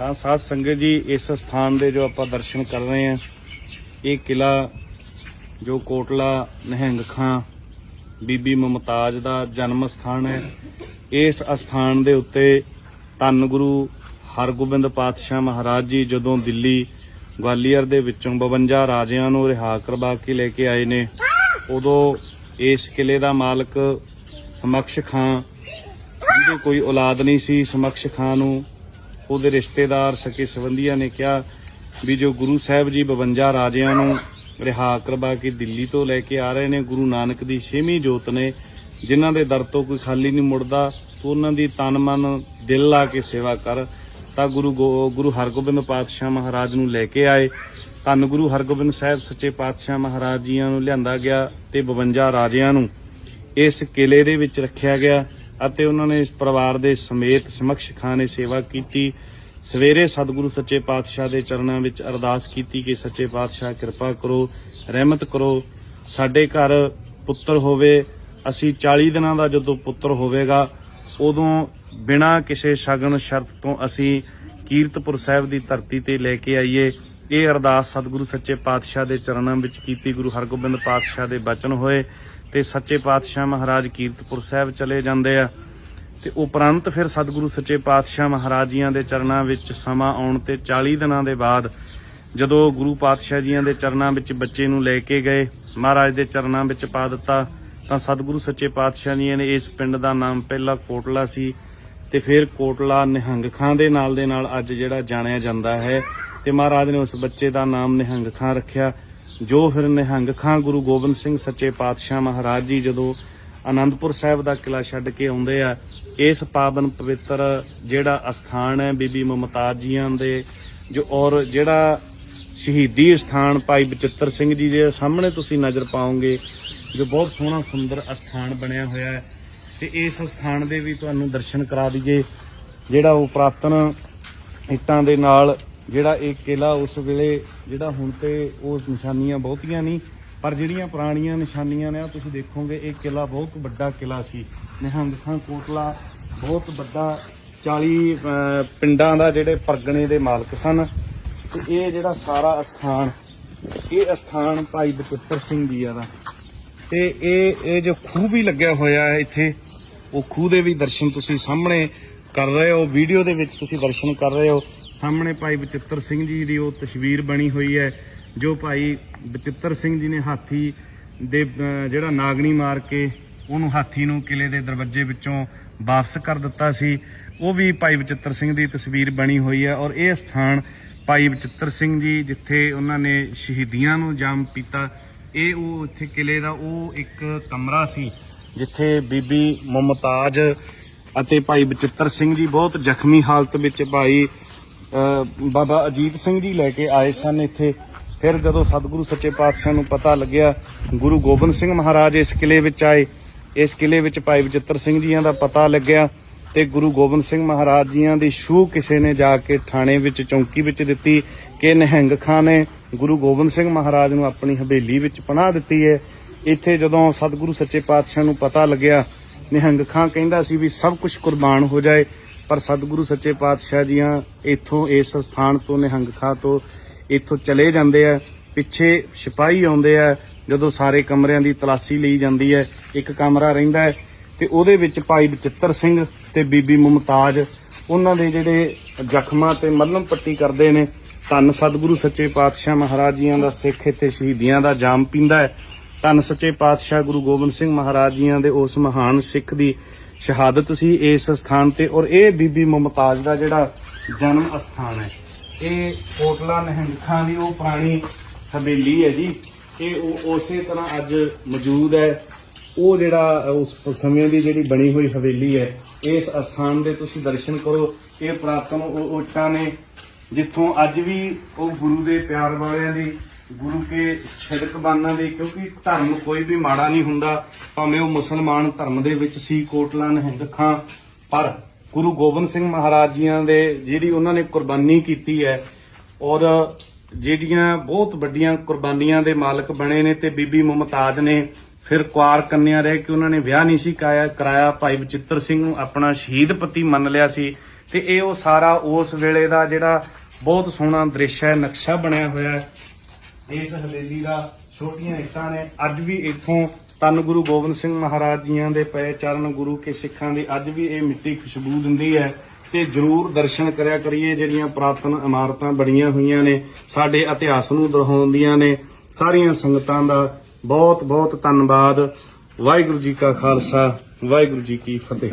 ਹਾਂ, ਸਾਧ ਸੰਗਤ ਜੀ, ਇਸ ਸਥਾਨ ਦੇ ਜੋ ਆਪਾਂ ਦਰਸ਼ਨ ਕਰ ਰਹੇ ਹਾਂ, ਇਹ ਕਿਲਾ ਜੋ ਕੋਟਲਾ, ਨਹਿੰਗ ਖਾਂ, ਬੀਬੀ ਮਮਤਾਜ ਦਾ ਜਨਮ ਸਥਾਨ ਹੈ। ਇਸ ਅਸਥਾਨ ਦੇ ਉੱਤੇ ਧੰਨ ਗੁਰੂ ਹਰਗੋਬਿੰਦ ਪਾਤਸ਼ਾਹ ਮਹਾਰਾਜ ਜੀ ਜਦੋਂ ਦਿੱਲੀ ਗਵਾਲੀਅਰ ਦੇ ਵਿੱਚੋਂ 52 ਰਾਜਿਆਂ ਨੂੰ ਰਿਹਾ ਕਰਵਾ ਕੇ ਲੈ ਕੇ ਆਏ ਨੇ, ਉਦੋਂ ਇਸ ਕਿਲੇ ਦਾ ਮਾਲਕ ਸਮਕਸ਼ ਖਾਂ ਜਿਹਦੇ ਕੋਈ ਔਲਾਦ ਨਹੀਂ ਸੀ ਸਮਕਸ਼ ਖਾਂ ਨੂੰ। ਉਹਦੇ ਰਿਸ਼ਤੇਦਾਰ ਸਕੇ ਸੰਬੰਧੀਆਂ ਨੇ ਕਿਹਾ ਵੀ ਜੋ ਗੁਰੂ ਸਾਹਿਬ ਜੀ 52 ਰਾਜਿਆਂ ਨੂੰ ਰਿਹਾ ਕਰਵਾ ਕੇ ਦਿੱਲੀ ਤੋਂ ਲੈ ਕੇ ਆ ਰਹੇ ਨੇ, ਗੁਰੂ ਨਾਨਕ ਦੀ ਛੇਵੀਂ ਜੋਤ ਨੇ, ਜਿਨ੍ਹਾਂ ਦੇ ਦਰ ਤੋਂ ਕੋਈ ਖਾਲੀ ਨਹੀਂ ਮੁੜਦਾ, ਤੂੰ ਉਹਨਾਂ ਦੀ ਤਨ ਮਨ ਦਿਲ ਲਾ ਕੇ ਸੇਵਾ ਕਰ। ਤਾਂ ਗੁਰੂ ਗੋ- ਗੁਰੂ ਹਰਗੋਬਿੰਦ ਪਾਤਸ਼ਾਹ ਮਹਾਰਾਜ ਨੂੰ ਲੈ ਕੇ ਆਏ। ਧੰਨ ਗੁਰੂ ਹਰਗੋਬਿੰਦ ਸਾਹਿਬ ਸੱਚੇ ਪਾਤਸ਼ਾਹ ਮਹਾਰਾਜ ਜੀਆਂ ਨੂੰ ਲਿਆਂਦਾ ਗਿਆ ਤੇ 52 ਰਾਜਿਆਂ ਨੂੰ ਇਸ ਕਿਲੇ ਦੇ ਵਿੱਚ ਰੱਖਿਆ ਗਿਆ। ਅਤੇ ਉਹਨਾਂ ਨੇ ਇਸ ਪਰਿਵਾਰ ਦੇ ਸਮੇਤ ਸਮਕਸ਼ ਖਾਂ ਨੇ ਸੇਵਾ ਕੀਤੀ। ਸਵੇਰੇ ਸਤਿਗੁਰੂ ਸੱਚੇ ਪਾਤਸ਼ਾਹ ਦੇ ਚਰਨਾਂ ਵਿੱਚ ਅਰਦਾਸ ਕੀਤੀ ਕਿ ਸੱਚੇ ਪਾਤਸ਼ਾਹ ਕਿਰਪਾ ਕਰੋ, ਰਹਿਮਤ ਕਰੋ। ਸਾਡੇ ਘਰ ਪੁੱਤਰ ਹੋਵੇ, ਅਸੀਂ 40 ਦਿਨਾਂ ਦਾ ਜਦੋਂ ਪੁੱਤਰ ਹੋਵੇਗਾ, ਉਦੋਂ ਬਿਨਾਂ ਕਿਸੇ ਸ਼ਗਨ ਸ਼ਰਤ ਤੋਂ ਅਸੀਂ ਕੀਰਤਪੁਰ ਸਾਹਿਬ ਦੀ ਧਰਤੀ ਤੇ ਲੈ ਕੇ ਆਈਏ। ਇਹ ਅਰਦਾਸ ਸਤਿਗੁਰੂ ਸੱਚੇ ਪਾਤਸ਼ਾਹ ਦੇ ਚਰਨਾਂ ਵਿੱਚ ਕੀਤੀ। ਗੁਰੂ ਹਰਗੋਬਿੰਦ ਪਾਤਸ਼ਾਹ ਦੇ ਬਚਨ ਹੋਏ। ਤੇ ਸੱਚੇ ਪਾਤਸ਼ਾਹ ਮਹਾਰਾਜ ਕੀਰਤਪੁਰ ਸਾਹਿਬ ਚਲੇ ਜਾਂਦੇ ਆ। ਤੇ ਉਪਰੰਤ ਫਿਰ ਸਤਿਗੁਰੂ ਸੱਚੇ ਪਾਤਸ਼ਾਹ ਮਹਾਰਾਜ ਜੀਆਂ ਦੇ ਚਰਨਾਂ ਵਿੱਚ ਸਮਾਂ ਆਉਣ ਤੇ 40 ਦਿਨਾਂ ਦੇ ਬਾਅਦ ਜਦੋਂ ਗੁਰੂ ਪਾਤਸ਼ਾਹ ਜੀਆਂ ਦੇ ਚਰਨਾਂ ਵਿੱਚ ਬੱਚੇ ਨੂੰ ਲੈ ਕੇ ਗਏ, ਮਹਾਰਾਜ ਦੇ ਚਰਨਾਂ ਵਿੱਚ ਪਾ ਦਿੱਤਾ, ਤਾਂ ਸਤਿਗੁਰੂ ਸੱਚੇ ਪਾਤਸ਼ਾਹ ਜੀ ਨੇ ਇਸ ਪਿੰਡ ਦਾ ਨਾਮ ਪਹਿਲਾਂ ਕੋਟਲਾ ਸੀ ਤੇ ਫਿਰ ਕੋਟਲਾ ਨਿਹੰਗ ਖਾਂ ਦੇ ਨਾਲ ਦੇ ਨਾਲ ਅੱਜ ਜਿਹੜਾ ਜਾਣਿਆ ਜਾਂਦਾ ਹੈ ਤੇ ਮਹਾਰਾਜ ਨੇ ਉਸ ਬੱਚੇ ਦਾ ਨਾਮ ਨਿਹੰਗ ਖਾਂ ਰੱਖਿਆ। ਜੋ ਫਿਰ ਨਿਹੰਗ ਖਾਂ ਗੁਰੂ ਗੋਬਿੰਦ ਸਿੰਘ ਸੱਚੇ ਪਾਤਸ਼ਾਹ ਮਹਾਰਾਜ ਜੀ ਜਦੋਂ ਆਨੰਦਪੁਰ ਸਾਹਿਬ ਦਾ ਕਿਲਾ ਛੱਡ ਕੇ ਆਉਂਦੇ ਆ, ਇਸ ਪਾਵਨ ਪਵਿੱਤਰ ਜਿਹੜਾ ਅਸਥਾਨ ਹੈ ਬੀਬੀ ਮਮਤਾਜ ਜੀਆਂ ਦੇ, ਜੋ ਔਰ ਜਿਹੜਾ ਸ਼ਹੀਦੀ ਸਥਾਨ ਭਾਈ ਬਚਿੱਤਰ ਸਿੰਘ ਜੀ ਦੇ ਸਾਹਮਣੇ ਤੁਸੀਂ ਨਜ਼ਰ ਪਾਓਗੇ, ਜੋ ਬਹੁਤ ਸੋਹਣਾ ਸੁੰਦਰ ਅਸਥਾਨ ਬਣਿਆ ਹੋਇਆ ਹੈ। ਤੇ ਇਸ ਸਥਾਨ ਦੇ ਵੀ ਤੁਹਾਨੂੰ ਦਰਸ਼ਨ ਕਰਾ ਦਈਏ, ਜਿਹੜਾ ਉਹ ਪ੍ਰਾਤਨ ਇੱਟਾਂ ਦੇ ਨਾਲ ਜਿਹੜਾ ਇਹ ਕਿਲਾ ਉਸ ਵੇਲੇ ਜਿਹੜਾ ਹੁਣ ਤੇ ਉਹ ਨਿਸ਼ਾਨੀਆਂ ਬਹੁਤੀਆਂ ਨਹੀਂ, ਪਰ ਜਿਹੜੀਆਂ ਪੁਰਾਣੀਆਂ ਨਿਸ਼ਾਨੀਆਂ ਨੇ ਉਹ ਤੁਸੀਂ ਦੇਖੋਗੇ, ਇਹ ਕਿਲਾ ਬਹੁਤ ਵੱਡਾ ਕਿਲਾ ਸੀ। ਨਿਹੰਗ ਖਾਂ ਕੋਟਲਾ ਬਹੁਤ ਵੱਡਾ 40 ਪਿੰਡਾਂ ਦਾ ਜਿਹੜੇ ਪਰਗਣੇ ਦੇ ਮਾਲਕ ਸਨ। ਤੇ ਇਹ ਜਿਹੜਾ ਸਾਰਾ ਅਸਥਾਨ, ਇਹ ਅਸਥਾਨ ਭਾਈ ਬਚਿੱਤਰ ਸਿੰਘ ਜੀ ਦਾ। ਤੇ ਇਹ ਇਹ ਜੋ ਖੂਹ ਵੀ ਲੱਗਿਆ ਹੋਇਆ ਹੈ ਇੱਥੇ, ਉਹ ਖੂਹ ਦੇ ਵੀ ਦਰਸ਼ਨ ਤੁਸੀਂ ਸਾਹਮਣੇ ਕਰ ਰਹੇ ਹੋ, ਵੀਡੀਓ ਦੇ ਵਿੱਚ ਤੁਸੀਂ ਦਰਸ਼ਨ ਕਰ ਰਹੇ ਹੋ। ਸਾਹਮਣੇ ਭਾਈ ਬਚਿੱਤਰ ਸਿੰਘ ਜੀ ਦੀ ਉਹ ਤਸਵੀਰ ਬਣੀ ਹੋਈ ਹੈ, ਜੋ ਭਾਈ ਬਚਿੱਤਰ ਸਿੰਘ ਜੀ ਨੇ ਹਾਥੀ ਦੇ ਜਿਹੜਾ ਨਾਗਣੀ ਮਾਰ ਕੇ ਉਹਨੂੰ ਹਾਥੀ ਨੂੰ ਕਿਲੇ ਦੇ ਦਰਵਾਜ਼ੇ ਵਿੱਚੋਂ ਵਾਪਸ ਕਰ ਦਿੱਤਾ ਸੀ। ਉਹ ਵੀ ਭਾਈ ਬਚਿੱਤਰ ਸਿੰਘ ਦੀ ਤਸਵੀਰ ਬਣੀ ਹੋਈ ਹੈ ਔਰ ਇਹ ਸਥਾਨ ਭਾਈ ਬਚਿੱਤਰ ਸਿੰਘ ਜੀ ਜਿੱਥੇ ਉਹਨਾਂ ਨੇ ਸ਼ਹੀਦੀਆਂ ਨੂੰ ਜਾਮ ਪੀਤਾ, ਇਹ ਉਹ ਇੱਥੇ ਕਿਲੇ ਦਾ ਉਹ ਇੱਕ ਕਮਰਾ ਸੀ, ਜਿੱਥੇ ਬੀਬੀ ਮੁਮਤਾਜ ਅਤੇ ਭਾਈ ਬਚਿੱਤਰ ਸਿੰਘ ਜੀ ਬਹੁਤ ਜ਼ਖਮੀ ਹਾਲਤ ਵਿੱਚ ਭਾਈ ਬਾਬਾ ਅਜੀਤ ਸਿੰਘ ਜੀ ਲੈ ਕੇ ਆਏ ਸਨ ਇੱਥੇ। ਫਿਰ ਜਦੋਂ ਸਤਿਗੁਰੂ ਸੱਚੇ ਪਾਤਸ਼ਾਹ ਨੂੰ ਪਤਾ ਲੱਗਿਆ, ਗੁਰੂ ਗੋਬਿੰਦ ਸਿੰਘ ਮਹਾਰਾਜ ਇਸ ਕਿਲੇ ਵਿੱਚ ਆਏ। ਇਸ ਕਿਲੇ ਵਿੱਚ ਭਾਈ ਬਚਿੱਤਰ ਸਿੰਘ ਜੀਆਂ ਦਾ ਪਤਾ ਲੱਗਿਆ ਤੇ ਗੁਰੂ ਗੋਬਿੰਦ ਸਿੰਘ ਮਹਾਰਾਜ ਜੀਆਂ ਦੀ ਸ਼ੂਹ ਕਿਸੇ ਨੇ ਜਾ ਕੇ ਥਾਣੇ ਵਿੱਚ ਚੌਂਕੀ ਵਿੱਚ ਦਿੱਤੀ ਕਿ ਨਿਹੰਗ ਖਾਂ ਨੇ ਗੁਰੂ ਗੋਬਿੰਦ ਸਿੰਘ ਮਹਾਰਾਜ ਨੂੰ ਆਪਣੀ ਹਵੇਲੀ ਵਿੱਚ ਪਨਾਹ ਦਿੱਤੀ ਹੈ। ਇੱਥੇ ਜਦੋਂ ਸਤਿਗੁਰੂ ਸੱਚੇ ਪਾਤਸ਼ਾਹ ਨੂੰ ਪਤਾ ਲੱਗਿਆ, ਨਿਹੰਗ ਖਾਂ ਕਹਿੰਦਾ ਸੀ ਵੀ ਸਭ ਕੁਝ ਕੁਰਬਾਨ ਹੋ ਜਾਏ। ਪਰ ਸਤਿਗੁਰੂ ਸੱਚੇ ਪਾਤਸ਼ਾਹ ਜੀਆਂ ਇੱਥੋਂ ਇਸ ਸਥਾਨ ਤੋਂ ਨਿਹੰਗ ਖਾ ਤੋਂ ਇੱਥੋਂ ਚਲੇ ਜਾਂਦੇ ਆ, ਪਿੱਛੇ ਸਿਪਾਹੀ ਆਉਂਦੇ ਆ, ਜਦੋਂ ਸਾਰੇ ਕਮਰਿਆਂ ਦੀ ਤਲਾਸ਼ੀ ਲਈ ਜਾਂਦੀ ਹੈ, ਇੱਕ ਕਮਰਾ ਰਹਿੰਦਾ ਹੈ, ਤੇ ਉਹਦੇ ਵਿੱਚ ਭਾਈ ਬਚਿੱਤਰ ਸਿੰਘ ਤੇ ਬੀਬੀ ਮੁਮਤਾਜ, ਉਹਨਾਂ ਦੇ ਜਿਹੜੇ ਜ਼ਖਮਾਂ ਤੇ ਮੱਲਮ ਪੱਟੀ ਕਰਦੇ ਨੇ, ਧੰਨ ਸਤਿਗੁਰੂ ਸੱਚੇ ਪਾਤਸ਼ਾਹ ਮਹਾਰਾਜ ਜੀਆਂ ਦਾ ਸਿੱਖ ਇੱਥੇ ਸ਼ਹੀਦੀਆਂ ਦਾ ਜਾਮ ਪੀਂਦਾ ਹੈ। ਧੰਨ ਸੱਚੇ ਪਾਤਸ਼ਾਹ ਗੁਰੂ ਗੋਬਿੰਦ ਸਿੰਘ ਮਹਾਰਾਜ ਜੀਆਂ ਦੇ ਉਸ ਮਹਾਨ ਸਿੱਖ ਦੀ ਸ਼ਹਾਦਤ ਸੀ ਇਸ ਸਥਾਨ ਤੇ ਔਰ ਇਹ ਬੀਬੀ ਮੁਮਤਾਜ ਦਾ ਜਿਹੜਾ ਜਨਮ ਅਸਥਾਨ ਹੈ। ਇਹ ਕੋਟਲਾ ਨਿਹੰਗ ਖਾਂ ਦੀ ਉਹ ਪੁਰਾਣੀ ਹਵੇਲੀ ਹੈ ਜੀ। ਇਹ ਉਹ ਉਸੇ ਤਰ੍ਹਾਂ ਅੱਜ ਮੌਜੂਦ ਹੈ। ਉਹ ਜਿਹੜਾ ਉਸ ਸਮੇਂ ਦੀ ਜਿਹੜੀ ਬਣੀ ਹੋਈ ਹਵੇਲੀ ਹੈ, ਇਸ ਅਸਥਾਨ ਦੇ ਤੁਸੀਂ ਦਰਸ਼ਨ ਕਰੋ। ਇਹ ਪ੍ਰਾਤਨ ਓਟਾਂ ਨੇ, ਜਿੱਥੋਂ ਅੱਜ ਵੀ ਉਹ ਗੁਰੂ ਦੇ ਪਿਆਰ ਵਾਲਿਆਂ ਦੀ ਗੁਰੂ ਕੇ ਸਿਦਕਬਾਨਾਂ ਦੇ, ਕਿਉਂਕਿ ਧਰਮ ਕੋਈ ਵੀ ਮਾੜਾ ਨਹੀਂ ਹੁੰਦਾ, ਭਾਵੇਂ ਉਹ ਮੁਸਲਮਾਨ ਧਰਮ ਦੇ ਵਿੱਚ ਸੀ ਕੋਟਲਾ ਹਿੰਦ ਖਾਂ, ਪਰ ਗੁਰੂ ਗੋਬਿੰਦ ਸਿੰਘ ਮਹਾਰਾਜ ਜੀਆਂ ਦੇ, ਜਿਹੜੀ ਉਹਨਾਂ ਨੇ ਕੁਰਬਾਨੀ ਕੀਤੀ ਹੈ, ਔਰ ਜਿਹੜੀਆਂ ਬਹੁਤ ਵੱਡੀਆਂ ਕੁਰਬਾਨੀਆਂ ਦੇ ਮਾਲਕ ਬਣੇ ਨੇ ਤੇ ਬੀਬੀ ਮੁਮਤਾਜ ਨੇ, ਫਿਰ ਕੁਆਰ ਕੰਨਿਆ ਰਹਿ ਕੇ ਉਹਨਾਂ ਨੇ ਵਿਆਹ ਨਹੀਂ ਸੀ ਕਾਇਆ, ਕਰਾਇਆ। ਭਾਈ ਬਚਿੱਤਰ ਸਿੰਘ ਨੂੰ ਆਪਣਾ ਸ਼ਹੀਦ ਪਤੀ ਮੰਨ ਲਿਆ ਸੀ ਤੇ ਇਹ ਉਹ ਸਾਰਾ ਉਸ ਵੇਲੇ ਦਾ ਜਿਹੜਾ ਬਹੁਤ ਸੋਹਣਾ ਦ੍ਰਿਸ਼ ਹੈ, ਨਕਸ਼ਾ ਬਣਿਆ ਹੋਇਆ ਹੈ। ਇਸ ਹਵੇਲੀ ਦਾ, ਛੋਟੀਆਂ ਇੱਟਾਂ ਨੇ। ਅੱਜ ਵੀ ਇੱਥੋਂ ਤਨ ਗੁਰੂ ਗੋਬਿੰਦ ਸਿੰਘ ਮਹਾਰਾਜ ਜੀਆਂ ਦੇ ਪਏ ਚਰਨ ਗੁਰੂ ਕੇ ਸਿੱਖਾਂ ਦੀ ਅੱਜ ਵੀ ਇਹ ਮਿੱਟੀ ਖੁਸ਼ਬੂ ਦਿੰਦੀ ਹੈ ਤੇ ਜਰੂਰ ਦਰਸ਼ਨ ਕਰਿਆ ਕਰੀਏ, ਜਿਹੜੀਆਂ ਪ੍ਰਾਤਨ ਇਮਾਰਤਾਂ ਬਣੀਆਂ ਹੋਈਆਂ ਨੇ, ਸਾਡੇ ਇਤਿਹਾਸ ਨੂੰ ਦਰਸਾਉਂਦੀਆਂ ਨੇ। ਸਾਰੀਆਂ ਸੰਗਤਾਂ ਦਾ ਬਹੁਤ ਬਹੁਤ ਧੰਨਵਾਦ। ਵਾਹਿਗੁਰੂ ਜੀ ਕਾ ਖਾਲਸਾ, ਵਾਹਿਗੁਰੂ ਜੀ ਕੀ ਫਤਿਹ।